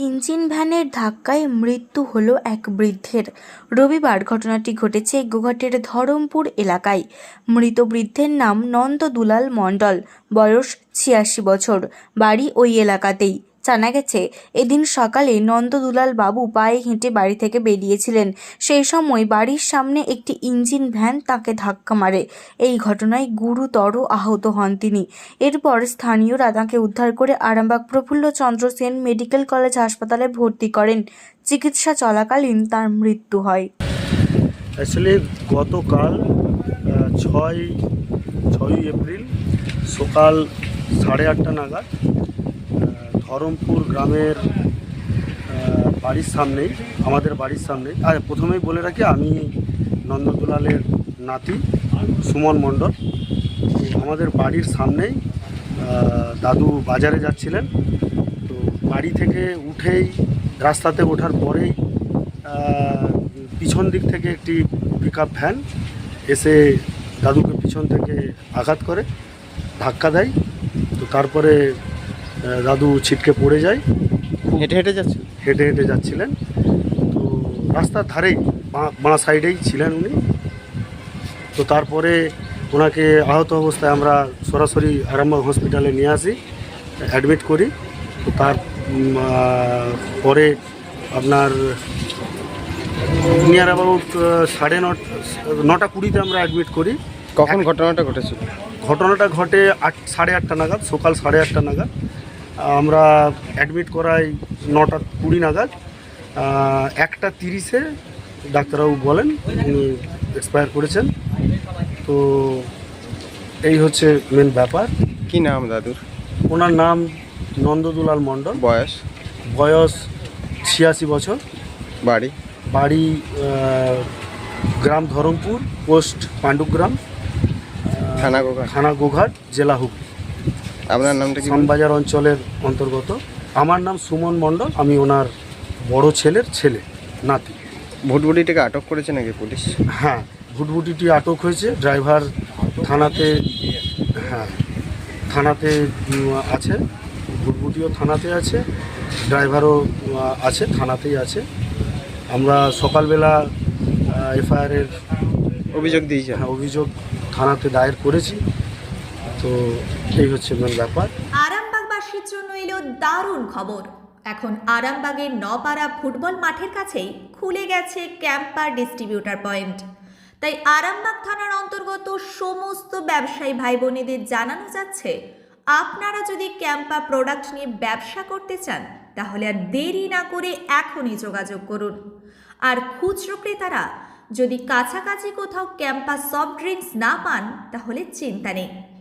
Engine ভ্যানের ধাক্কায় মৃত্যু হল এক বৃদ্ধের। রবিবার ঘটনাটি ঘটেছে গোঘাটের ধরমপুর এলাকায়। মৃত বৃদ্ধের নাম নন্দ দুলাল মণ্ডল, বয়স ছিয়াশি বছর, বাড়ি ওই এলাকাতেই। জানা গেছে, এদিন সকালে নন্দদুলাল বাবু পায়ে হেঁটে বাড়ি থেকে বেরিয়েছিলেন। সেই সময় বাড়ির সামনে একটি ইঞ্জিন ভ্যান তাকে ধাক্কা মারে। এই ঘটনায় গুরুতর আহত হন তিনি। এরপর স্থানীয়রা তাকে উদ্ধার করে আরামবাগ প্রফুল্ল চন্দ্র সেন মেডিকেল কলেজ হাসপাতালে ভর্তি করেন। চিকিৎসা চলাকালীন তার মৃত্যু হয়। অ্যাকচুয়ালি গতকাল ছয়, ছয়ই এপ্রিল, সকাল সাড়ে আটটা নাগাদ ধরমপুর গ্রামের বাড়ির সামনেই, আমাদের বাড়ির সামনেই। আর প্রথমেই বলে রাখি, আমি নন্দদুলালের নাতি, সুমন মণ্ডল। আমাদের বাড়ির সামনেই দাদু বাজারে যাচ্ছিলেন। তো বাড়ি থেকে উঠেই, রাস্তাতে ওঠার পরেই পিছন দিক থেকে একটি পিক আপ ভ্যান এসে দাদুকে পিছন থেকে আঘাত করে, ধাক্কা দেয়। তো তারপরে দাদু ছিটকে পড়ে যায়। হেঁটে হেঁটে যাচ্ছে হেঁটে হেঁটে যাচ্ছিলেন। তো রাস্তার ধারেই বাঁ- বাঁ সাইডেই ছিলেন উনি। তো তারপরে ওনাকে আহত অবস্থায় আমরা সরাসরি আরামবাগ হসপিটালে নিয়ে আসি অ্যাডমিট করি। তো তার পরে আপনার নিয়ার অ্যাবাউট সাড়ে নট নটা কুড়িতে আমরা অ্যাডমিট করি। কখন ঘটনাটা ঘটেছিল? ঘটনাটা ঘটে আট সাড়ে আটটা নাগাদ সকাল সাড়ে আটটা নাগাদ। আমরা অ্যাডমিট করাই নটা কুড়ি নাগাদ। একটা তিরিশে ডাক্তারবাবু বলেন উনি এক্সপায়ার করেছেন। তো এই হচ্ছে মেন ব্যাপার। কি নাম দাদুর? ওনার নাম নন্দদুলাল মণ্ডল। বয়স? বয়স ছিয়াশি বছর। বাড়ি? বাড়ি গ্রাম ধরমপুর পোস্ট পাণ্ডুগ্রাম। থানা গোঘাট। থানা গোঘাট জেলা হুগলি। আপনার নামটা কি শ্যামবাজার অঞ্চলের অন্তর্গত। আমার নাম সুমন মণ্ডল আমি ওনার বড় ছেলের ছেলে নাতি। ভুটভুটিটাকে আটক করেছে নাকি পুলিশ? হ্যাঁ ভুটভুটিটি আটক হয়েছে ড্রাইভার থানাতে হ্যাঁ থানাতে আছে ভুটভুটিও থানাতে আছে ড্রাইভারও আছে থানাতেই আছে। আমরা সকালবেলা এফআইআরের অভিযোগ দিয়েছি হ্যাঁ অভিযোগ থানাতে দায়ের করেছি। তো এই হচ্ছে মেন ব্যাপার। আরামবাগবাসীর জন্য এলো দারুণ খবর। এখন আরামবাগের নপাড়া ফুটবল মাঠের কাছেই খুলে গেছে ক্যাম্পার ডিস্ট্রিবিউটার পয়েন্ট। তাই আরামবাগ থানার অন্তর্গত সমস্ত ব্যবসায়ী ভাই বোনেদের জানানো যাচ্ছে, আপনারা যদি ক্যাম্পা প্রোডাক্ট নিয়ে ব্যবসা করতে চান, তাহলে আর দেরি না করে এখনই যোগাযোগ করুন। আর খুচরো ক্রেতারা যদি কাছাকাছি কোথাও ক্যাম্পা সফট ড্রিঙ্কস না পান, তাহলে চিন্তা নেই।